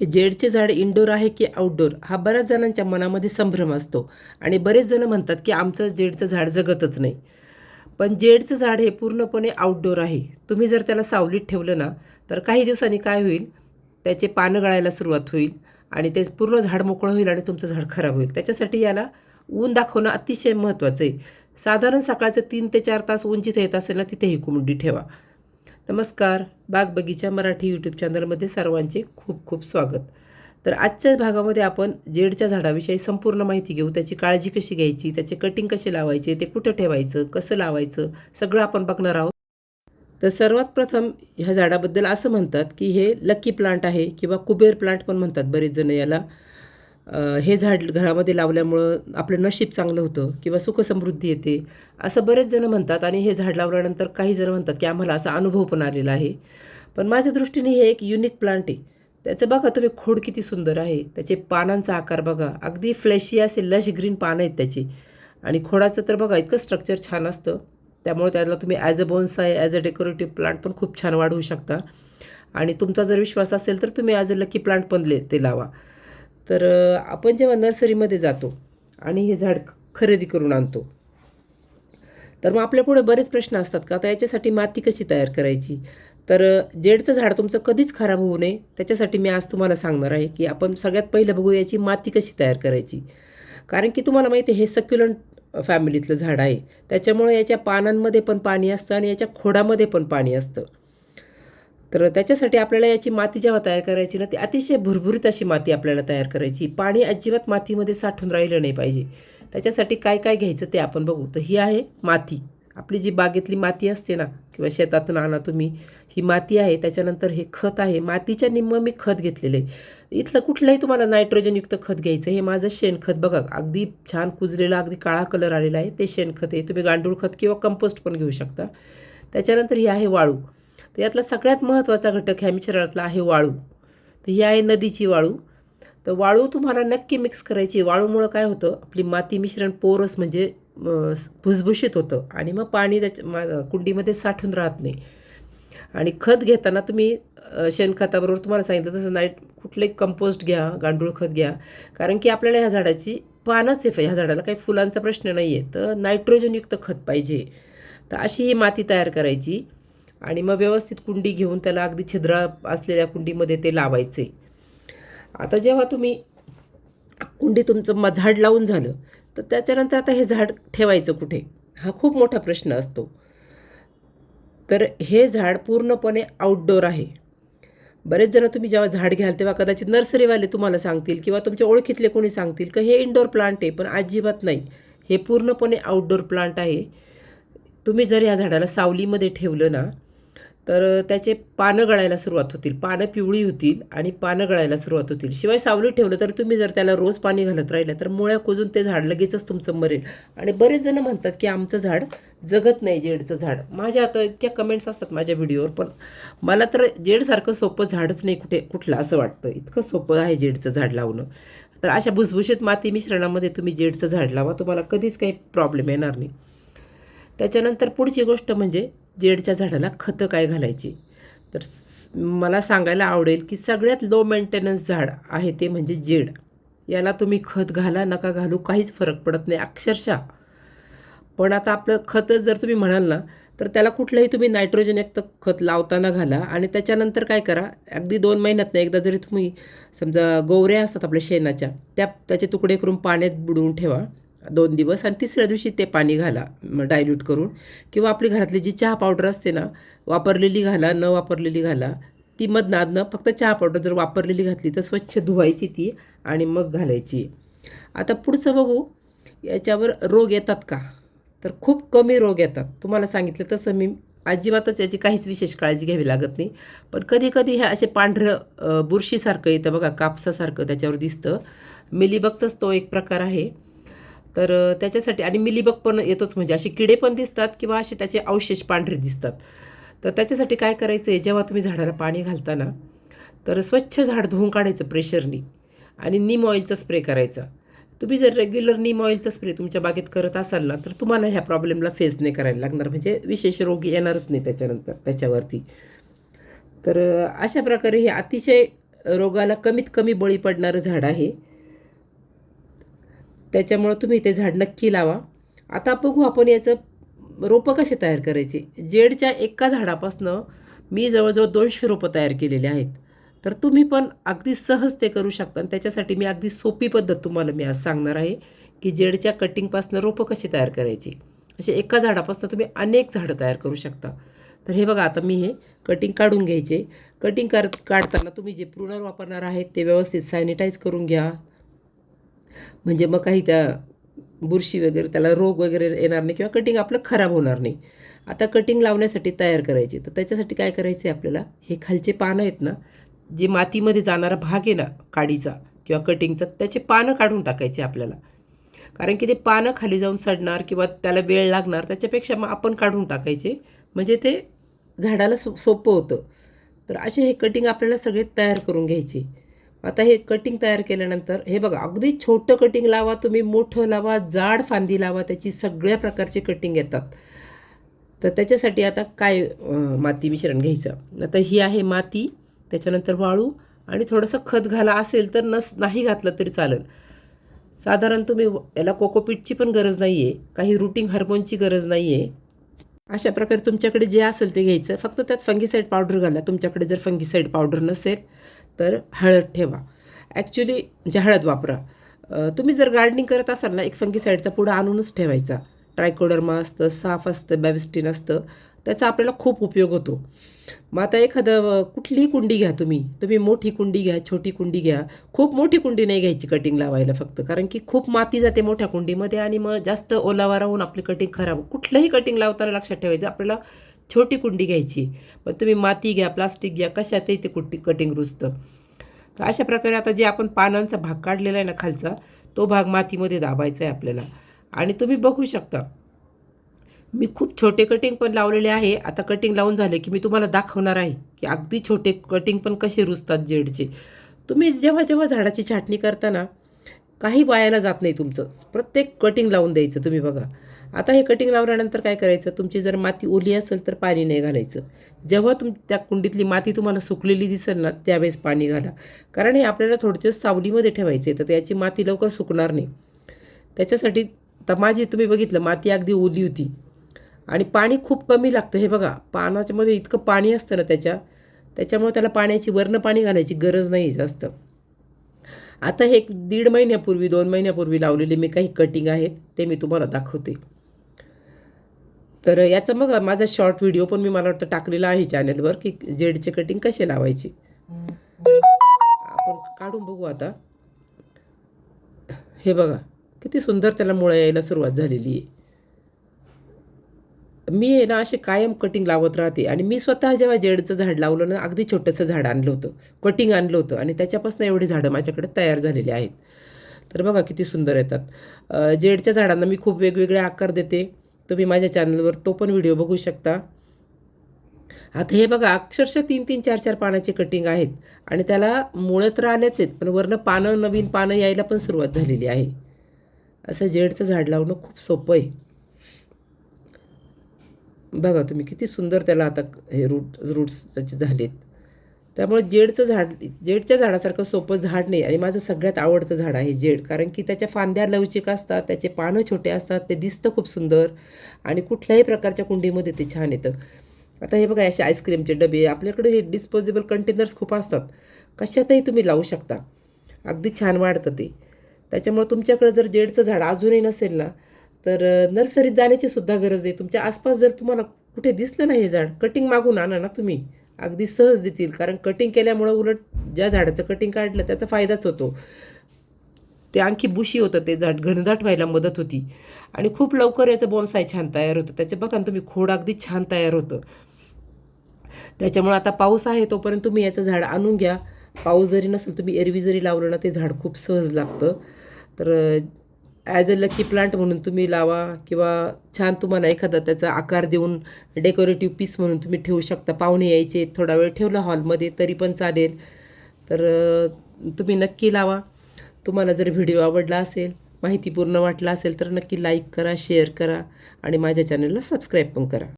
हे जेडचे झाड इनडोर आहे की आउटडोर हा बऱ्याच जणांच्या मनामध्ये संभ्रम असतो. आणि बरेच जण म्हणतात की आमचं जेडचं झाड जगतच नाही. पण जेडचं झाड हे पूर्णपणे आउटडोर आहे. तुम्ही जर त्याला सावलीत ठेवलं ना तर काही दिवसांनी काय होईल? त्याचे पानं गळायला सुरुवात होईल आणि ते पूर्ण झाड मोकळं होईल आणि तुमचं झाड खराब होईल. त्याच्यासाठी याला ऊन दाखवणं अतिशय महत्त्वाचं आहे. साधारण सकाळचं तीन ते चार तास ऊन जिथे येत असेल ना तिथे ही कुंडी ठेवा. नमस्कार. बाग बगीचा मराठी यूट्यूब चॅनलमध्ये सर्वांचे खूप खूप स्वागत. तर आजच्या भागामध्ये आपण जेडच्या झाडाविषयी संपूर्ण माहिती घेऊ. त्याची काळजी कशी घ्यायची? त्याचे कटिंग कसे लावायचे? ते कुठं ठेवायचं? कसं लावायचं? सगळं आपण बघणार आहोत. तर सर्वात प्रथम ह्या झाडाबद्दल असं म्हणतात की हे लकी प्लांट आहे किंवा कुबेर प्लांट पण म्हणतात बरेच जण याला. हे झाड घरामध्ये लावल्यामुळं आपलं नशीब चांगलं होतं किंवा सुखसमृद्धी येते असं बरेच जणं म्हणतात आणि हे झाड लावल्यानंतर काही जणं म्हणतात की आम्हाला असा अनुभव पण आलेला आहे. पण माझ्या दृष्टीने हे एक युनिक प्लांट आहे. त्याचं बघा तुम्ही खोड किती सुंदर आहे. त्याचे पानांचा आकार बघा. अगदी फ्लॅशी असे लश ग्रीन पानं आहेत त्याची. आणि खोडाचं तर बघा इतकं स्ट्रक्चर छान असतं. त्यामुळे त्याला तुम्ही as a bonsai as a decorative plant पण खूप छान वाढवू शकता. आणि तुमचा जर विश्वास असेल तर तुम्ही ॲज अ लकी प्लांट पण ले ते लावा. तर आपण जेव्हा नर्सरीमध्ये जातो आणि हे झाड खरेदी करून आणतो तर मग आपल्यापुढे बरेच प्रश्न असतात का? आता याच्यासाठी माती कशी तयार करायची? तर जेडचं झाड तुमचं कधीच खराब होऊ नये. त्याच्यासाठी मी आज तुम्हाला सांगणार आहे की आपण सगळ्यात पहिलं बघू याची माती कशी तयार करायची. कारण की तुम्हाला माहिती आहे हे सक्युलंट फॅमिलीतलं झाड आहे. त्याच्यामुळे याच्या पानांमध्ये पण पाणी असतं आणि याच्या खोडामध्ये पण पाणी असतं. तर त्याच्यासाठी आपल्याला याची माती जेव्हा तयार करायची ना ती अतिशय भुरभुरीत अशी माती आपल्याला तयार करायची. पाणी अजिबात मातीमध्ये साठून राहिलं नाही पाहिजे. त्याच्यासाठी काय काय घ्यायचं ते आपण बघू. तर ही आहे माती. आपली जी बागेतली माती असते ना किंवा शेतातून आणा तुम्ही ही माती आहे. त्याच्यानंतर हे खत आहे. मातीच्या निम्म मी खत घेतलेलं आहे. इथलं कुठलंही तुम्हाला नायट्रोजनयुक्त खत घ्यायचं हे माझं शेणखत बघा. अगदी छान कुजलेलं अगदी काळा कलर आलेला आहे. ते शेणखत आहे. तुम्ही गांडूळ खत किंवा कंपोस्ट पण घेऊ शकता. त्याच्यानंतर ही आहे वाळू. तर यातला सगळ्यात महत्त्वाचा घटक ह्या मिश्रणातला आहे वाळू. तर ही आहे नदीची वाळू. तर वाळू तुम्हाला नक्की मिक्स करायची. वाळूमुळं काय होतं? आपली माती मिश्रण पोरस म्हणजे भुसभुशीत होतं आणि मग पाणी त्याच्या मा कुंडीमध्ये साठून राहत नाही. आणि खत घेताना तुम्ही शेणखताबरोबर तुम्हाला सांगितलं तसं नाईट कुठले कंपोस्ट घ्या गांडूळ खत घ्या. कारण की आपल्याला ह्या झाडाची पानच आहे. ह्या झाडाला काही फुलांचा प्रश्न नाही आहे तर नायट्रोजनयुक्त खत पाहिजे. तर अशी ही माती तयार करायची. आणि मग व्यवस्थित कुंडी घेऊन त्याला अगदी छिद्र असलेल्या कुंडीमध्ये ते लावायचे. आता जेव्हा तुम्ही कुंडी तुमचं म झाड लावून झालं तर त्याच्यानंतर आता हे झाड ठेवायचं कुठे? हा खूप मोठा प्रश्न असतो. तर हे झाड पूर्णपणे आउटडोर आहे. बरेच जण तुम्ही जेव्हा झाड घ्याल तेव्हा कदाचित नर्सरीवाले तुम्हाला सांगतील किंवा तुमच्या ओळखीतले कोणी सांगतील का हे इंडोर प्लांट आहे पण अजिबात नाही. हे पूर्णपणे आउटडोर प्लांट आहे. तुम्ही जर ह्या झाडाला सावलीमध्ये ठेवलं ना तर त्याचे पानं गळायला सुरुवात होतील. पानं पिवळी होतील आणि पानं गळायला सुरुवात होतील. शिवाय सावलीत ठेवलं तर तुम्ही जर त्याला रोज पाणी घालत राहिलं तर मुळ्या कुजून ते झाड लगेचच तुमचं मरेल. आणि बरेच जण म्हणतात की आमचं झाड जगत नाही जेडचं झाड. माझ्या आता इतक्या कमेंट्स असतात माझ्या व्हिडिओवर पण मला तर जेडसारखं सोपं झाडच नाही कुठे कुठलं असं वाटतं. इतकं सोपं आहे जेडचं झाड लावणं. तर अशा भुसभुशीत माती मिश्रणामध्ये तुम्ही जेडचं झाड लावा तुम्हाला कधीच काही प्रॉब्लेम येणार नाही. त्याच्यानंतर पुढची गोष्ट म्हणजे जेडच्या झाडाला खतं काय घालायची? तर मला सांगायला आवडेल की सगळ्यात लो मेंटेनन्स झाड आहे ते म्हणजे जेड. याला तुम्ही खत घाला नका घालू काहीच फरक पडत नाही अक्षरशः. पण आता आपलं खतच जर तुम्ही म्हणाल ना तर त्याला कुठलंही तुम्ही नायट्रोजनयुक्त खत लावताना घाला आणि त्याच्यानंतर काय करा अगदी दोन महिन्यातनं एकदा जरी तुम्ही समजा गोवऱ्या असतात आपल्या शेणाच्या त्या त्याचे तुकडे करून पाण्यात बुडवून ठेवा. दोन दिवस आणि तिसऱ्या दिवशी ते पाणी घाला डायल्यूट करून. किंवा आपली घरातली जी चहा पावडर असते ना वापरलेली घाला न वापरलेली घाला. ती मधनादनं फक्त चहा पावडर जर वापरलेली घातली तर स्वच्छ धुवायची ती आणि मग घालायची. आता पुढचं बघू याच्यावर रोग येतात का? तर खूप कमी रोग येतात. तुम्हाला सांगितलं तसं मी अजिबातच याची काहीच विशेष काळजी घ्यावी लागत नाही. पण कधी कधी हे असे पांढरं बुरशीसारखं येतं बघा कापसासारखं त्याच्यावर दिसतं. मिलीबगचाच तो एक प्रकार आहे. तर त्याच्यासाठी आणि मिलीबग पण येतोच म्हणजे असे किडे पण दिसतात किंवा असे त्याचे अवशेष पांढरे दिसतात. तर त्याच्यासाठी काय करायचं आहे जेव्हा तुम्ही झाडाला पाणी घालताना तर स्वच्छ झाड धुवून काढायचं प्रेशरनी आणि नीम ऑइलचा स्प्रे करायचा. तुम्ही जर रेग्युलर नीम ऑइलचा स्प्रे तुमच्या बागेत करत असाल ना तर तुम्हाला ह्या प्रॉब्लेमला फेस नाही करायला लागणार म्हणजे विशेष रोग येणारच नाही त्याच्यानंतर त्याच्यावरती. तर अशा प्रकारे हे अतिशय रोगाला कमीत कमी बळी पडणारं झाड आहे. त्याच्यामुळं तुम्ही ते झाड नक्की लावा. आता बघू आपण याचं रोपं कसे तयार करायचे. जेडच्या एका झाडापासनं मी जवळजवळ दोनशे रोपं तयार केलेली आहेत. तर तुम्ही पण अगदी सहज ते करू शकता आणि त्याच्यासाठी मी अगदी सोपी पद्धत तुम्हाला मी आज सांगणार आहे की जेडच्या कटिंगपासनं रोपं कशी तयार करायची. असे एका झाडापासून तुम्ही अनेक झाडं तयार करू शकता. तर हे बघा आता मी हे कटिंग काढून घ्यायचे. कटिंग कर काढताना तुम्ही जे प्रुनर वापरणार आहेत ते व्यवस्थित सॅनिटाईज करून घ्या. म्हणजे मग काही त्या बुरशी वगैरे त्याला रोग वगैरे येणार नाही किंवा कटिंग आपलं खराब होणार नाही. आता कटिंग लावण्यासाठी तयार करायची. तर त्याच्यासाठी काय करायचं आहे आपल्याला? हे खालचे पानं आहेत ना जे मातीमध्ये जाणारा भाग आहे ना काडीचा किंवा कटिंगचा त्याचे पानं काढून टाकायचे आपल्याला. कारण की ते पानं खाली जाऊन सडणार किंवा त्याला वेळ लागणार त्याच्यापेक्षा मग आपण काढून टाकायचे. म्हणजे ते झाडाला सो सोपं होतं. तर असे हे कटिंग आपल्याला सगळे तयार करून घ्यायचे. आता हे कटिंग तयार केल्यानंतर हे बघा अगदी छोटं कटिंग लावा तुम्ही मोठं लावा जाड फांदी लावा त्याची सगळ्या प्रकारचे कटिंग येतात. तर त्याच्यासाठी आता काय माती मिश्रण घ्यायचं? आता ही आहे माती त्याच्यानंतर वाळू आणि थोडंसं खत घाला असेल तर नस नाही घातलं तरी चालेल. साधारण तुम्ही याला कोकोपीटची पण गरज नाही आहे काही रुटिंग हार्मोनची गरज नाही आहे अशा प्रकारे तुमच्याकडे जे असेल ते घ्यायचं. फक्त त्यात फंगीसाईड पावडर घाला. तुमच्याकडे जर फंगीसाईड पावडर नसेल तर हळद ठेवा. ॲक्च्युली म्हणजे हळद वापरा. तुम्ही जर गार्डनिंग करत असाल ना एक फंगीसाईडचा पुढं आणूनच ठेवायचा. ट्रायकोडर्मा असतं साफ असतं बॅबिस्टिन असतं त्याचा आपल्याला खूप उपयोग होतो. मग आता एखादं कुठलीही कुंडी घ्या तुम्ही. तुम्ही मोठी कुंडी घ्या छोटी कुंडी घ्या. खूप मोठी कुंडी नाही घ्यायची कटिंग लावायला फक्त. कारण की खूप माती जाते मोठ्या कुंडीमध्ये आणि मग जास्त ओलावा राहून आपली कटिंग खराब. कुठलंही कटिंग लावताना लक्षात ठेवायचं. आपल्याला छोटी कुंडी घ्यायची. पण तुम्ही माती घ्या प्लास्टिक घ्या कशातही ते कुट्टी कटिंग रुजतं. तर अशा प्रकारे आता जे आपण पानांचा भाग काढलेला आहे ना खालचा तो भाग मातीमध्ये दाबायचा आहे आपल्याला. आणि तुम्ही बघू शकता मी खूप छोटे कटिंग पण लावलेले आहे. आता कटिंग लावून झाले की मी तुम्हाला दाखवणार आहे की अगदी छोटे कटिंग पण कसे रुजतात जेडचे. तुम्ही जेव्हा जेव्हा झाडाची छाटणी करताना काही वायाला जात नाही तुमचं. प्रत्येक कटिंग लावून द्यायचं तुम्ही बघा. आता हे कटिंग लावल्यानंतर काय करायचं? तुमची जर माती ओली असेल तर पाणी नाही घालायचं. जेव्हा तुम त्या कुंडीतली माती तुम्हाला सुकलेली दिसेल ना त्यावेळेस पाणी घाला. कारण हे आपल्याला थोडं सावलीमध्ये ठेवायचे तर त्याची माती लवकर सुकणार नाही. त्याच्यासाठी तमाजी तुम्ही बघितलं माती अगदी ओली होती. आणि पाणी खूप कमी लागतं. हे बघा पानाच्यामध्ये इतकं पाणी असतं ना त्याच्या त्याच्यामुळे त्याला पाण्याची वर्ण पाणी घालायची गरज नाही जास्त. आता हे एक दीड महिन्यापूर्वी दोन महिन्यापूर्वी लावलेले मी काही कटिंग आहेत ते मी तुम्हाला दाखवते. तर याचा मग माझा शॉर्ट व्हिडिओ पण मी मला वाटतं टाकलेला आहे चॅनलवर की जेडचे कटिंग कसे लावायचे. आपण काढून बघू आता. हे बघा किती सुंदर त्याला मुळं यायला सुरुवात झालेली आहे. मी आहे ना असे कायम कटिंग लावत राहते. आणि मी स्वतः जेव्हा जेडचं झाड लावलं ना अगदी छोटंसं झाड आणलं होतं. कटिंग आणलं होतं. आणि त्याच्यापासून एवढी झाडं माझ्याकडे तयार झालेली आहेत. तर बघा किती सुंदर येतात. जेडच्या झाडांना मी खूप वेगवेगळे आकार देते. तुम्ही माझ्या चॅनलवर तो पण व्हिडिओ बघू शकता. आता हे बघा अक्षरशः तीन तीन चार चार पानाचे कटिंग आहेत. आणि त्याला मुळं तर आलेच आहेत पण वरनं पानं नवीन पानं यायला पण सुरुवात झालेली आहे. असं जेडचं झाड लावणं खूप सोपं आहे. बघा तुम्ही किती सुंदर त्याला आता हे रूट रूट्स त्याचे झालेत. त्यामुळे जेडचं झाड जेडच्या झाडासारखं सोपं झाड नाही. आणि माझं सगळ्यात आवडतं झाड आहे जेड. कारण की त्याच्या फांद्या लवचिक असतात त्याचे पानं छोटे असतात ते दिसतं खूप सुंदर. आणि कुठल्याही प्रकारच्या कुंडीमध्ये ते छान येतं. आता हे बघा असे आईस्क्रीमचे डबे आपल्याकडे हे डिस्पोजेबल कंटेनर्स खूप असतात. कशातही तुम्ही लावू शकता. अगदी छान वाढतं ते. त्याच्यामुळे तुमच्याकडे जर जेडचं झाड अजूनही नसेल ना तर नर्सरीत जाण्याची सुद्धा गरज आहे. तुमच्या आसपास जर तुम्हाला कुठे दिसलं नाही हे झाड कटिंग मागून आणा ना तुम्ही. अगदी सहज देतील. कारण कटिंग केल्यामुळं उलट ज्या झाडाचं कटिंग काढलं त्याचा फायदाच होतो. ते आणखी बुशी होतं ते झाड घनदाट व्हायला मदत होती. आणि खूप लवकर याचं बोनसाय छान तयार होतं. त्याचे बघा ना तुम्ही खोड अगदी छान तयार होतं. त्याच्यामुळे आता पाऊस आहे तोपर्यंत तुम्ही याचं झाड आणून घ्या. पाऊस जरी नसेल तुम्ही एरवी जरी लावलं ना ते झाड खूप सहज लागतं. तर ॲज अ लकी प्लांट म्हणून तुम्ही लावा किंवा छान तुम्हाला एखादा त्याचा आकार देऊन डेकोरेटिव्ह पीस म्हणून तुम्ही ठेवू शकता. पाहुणे यायचे थोडा वेळ ठेवला हॉलमध्ये तरी पण चालेल. तर तुम्ही नक्की लावा. तुम्हाला जर व्हिडिओ आवडला असेल माहितीपूर्ण वाटला असेल तर नक्की लाईक करा शेअर करा आणि माझ्या चॅनलला सबस्क्राईब पण करा.